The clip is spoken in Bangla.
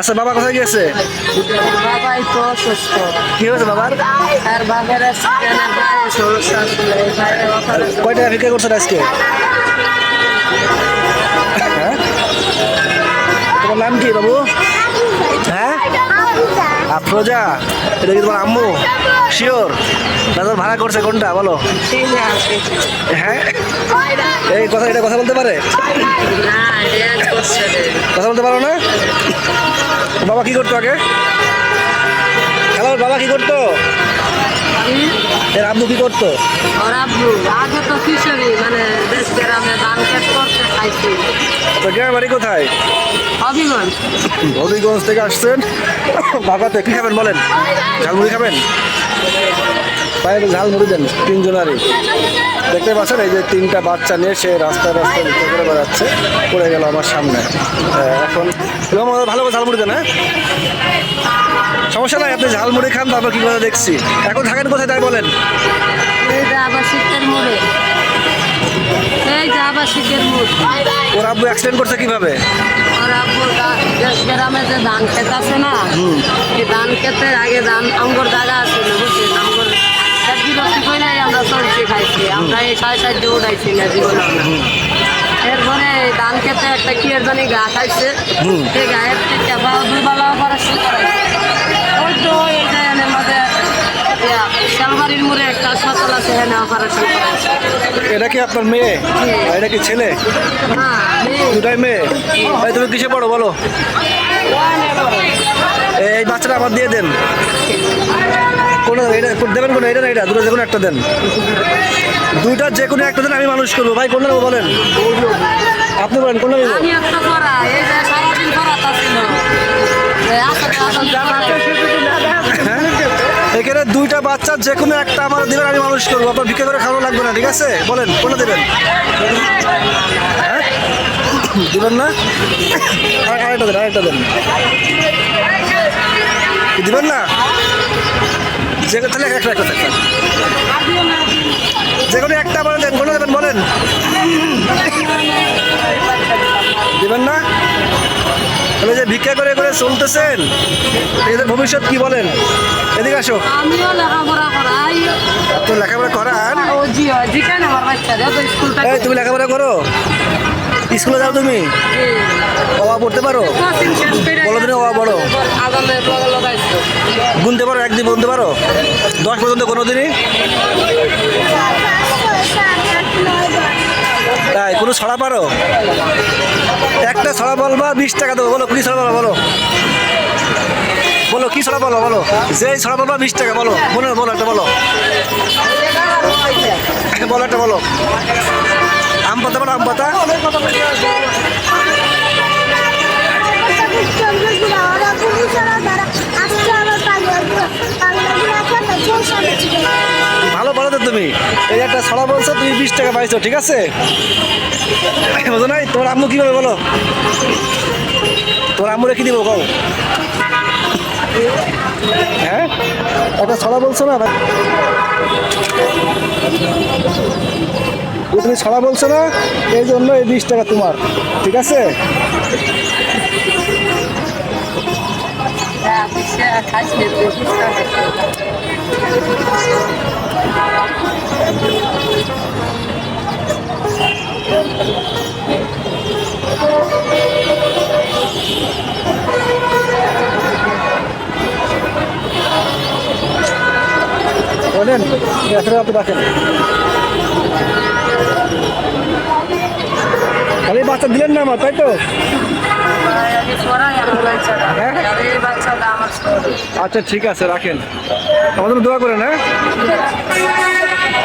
আচ্ছা বাবা কোথায় গিয়েছে? বাবাই তো অসুস্থ। কি হয়েছে বাবার? আর বাবার কয় টাকা ভিক্ষা করছেন আজকে? হ্যাঁ? তোমার নাম কি বাবু? হ্যাঁ? আফরোজা। এটা কি তোমার আম্মু? শিওর তোর ভাড়া করছে কোনটা বলো। হ্যাঁ? এই কথা এটা কথা বলতে পারে? কথা বলতে পারো না? বাবা কি করতো আগে? হ্যালো বাবা কি করতো? এর আব্বু কি করতো? ওর আব্বু আগে তো কিশোরী মানে দেশ গ্রামে ধান ক্ষেত করতে খাইছি তো গ্রামের বাড়ি কোথায়? হবিগঞ্জ হবিগঞ্জ থেকে আসছেন। বাবাতে কি খাবেন বলেন? ঝালমুড়ি খাবেন? পায়ে ঝালমুড়ি দেন তিনজনারই। দেখতে পাচ্ছেন এই যে তিনটা বাচ্চা নিয়ে সে রাস্তায় রাস্তায় ভিক্ষা করে বেড়াচ্ছে পড়ে গেল আমার সামনে। এখন এবং ভালো করে ঝালমুড়ি দেন হ্যাঁ? সমস্যা নাই আপনি ঝালমুড়ি খান তারপর কি করে দেখছি। এখন থাকেন কোথায় তাই বলেন। ওর আব্বু অ্যাক্সিডেন্ট করছে কীভাবে? ওর আব্বু গ্রামে যে ধান ক্ষেত আছে না ধান ক্ষেতের আগে ধান আঙ্গুর জায়গা আছে আঙ্গুর বিরক্তি করে আমরা চলছি খাইছি আমরা এই সাড়ে সাহায্য উঠাইছি না জীবন এরপরে ধান খেতে একটা কি এর গা খাইছে। সেই গায়ের থেকে বাবা দুবেলা অপারেশন করাইছে ওই তো এই যে এনে শালবাড়ির মোড়ে একটা হাসপাতাল আছে অপারেশন এটা কি আপনার মেয়ে? এটা কি ছেলে? দুটাই মেয়ে? ভাই তুমি কিসে পড়ো বলো? এই বাচ্চাটা আমার দিয়ে দেন। এটা দেবেন কোনো এটা না এটা? দুটো যে কোনো একটা দেন। দুইটা যে কোনো একটা দেন আমি মানুষ করব। ভাই কোনটা নেব বলেন? আপনি বলেন কোনটা নেব হ্যাঁ? এখানে দুইটা বাচ্চা যে কোনো একটা আমার দেবেন আমি মানুষ করব। আপনার ভিক্ষা করে খাওয়ানো লাগবে না ঠিক আছে? বলেন কোনটা দেবেন? হ্যাঁ? দেবেন না? আর- আরেকটা দেন আরেকটা দেন। দিবেন না? যে তাহলে একটা একটা যে কোনো একটা বলেন দেন কোনো দেবেন বলেন। দিবেন না? তাহলে যে ভিক্ষা করে করে চলতেছেন এদের ভবিষ্যৎ কি বলেন? এদিকে আসো। আমিও লেখাপড়া করাই। তো লেখাপড়া করান। তুমি লেখাপড়া করো? স্কুলে যাও তুমি? অবা পড়তে পারো? বলো দিনে অবা পড়ো গুনতে পারো, একদিন গুনতে পারো? দশ পর্যন্ত কোনো দিনই তাই, কোনো ছড়া পারো? একটা ছড়া বলবা বিশ টাকা দেবো, বলো, কি ছড়া বলো বলো? বলো, কি ছড়া বলো বলো? যেই ছড়া বলবা বিশ টাকা, বলো মনে বলো, একটা বলো। বলো, একটা বলো। আম পাতা বলো আম পাতা ভালো বলো তো তুমি। এই একটা ছড়া বলছো, তুমি বিশ টাকা পাইছো, ঠিক আছে? বুঝো নাই? তোমার আম্মু কি বলে? তোমার আম্মুরে কি দিব কও? হ্যাঁ? একটা ছড়া বলছো না? তুমি ছাড়া বলছো না, এই জন্য এই বিশ টাকা তোমার, ঠিক আছে? বলেন আপনি রাখেন। বাচ্চা দিলেন না আমার তাই তো? হ্যাঁ? আচ্ছা ঠিক আছে রাখেন। আমাদের দোয়া করেন হ্যাঁ?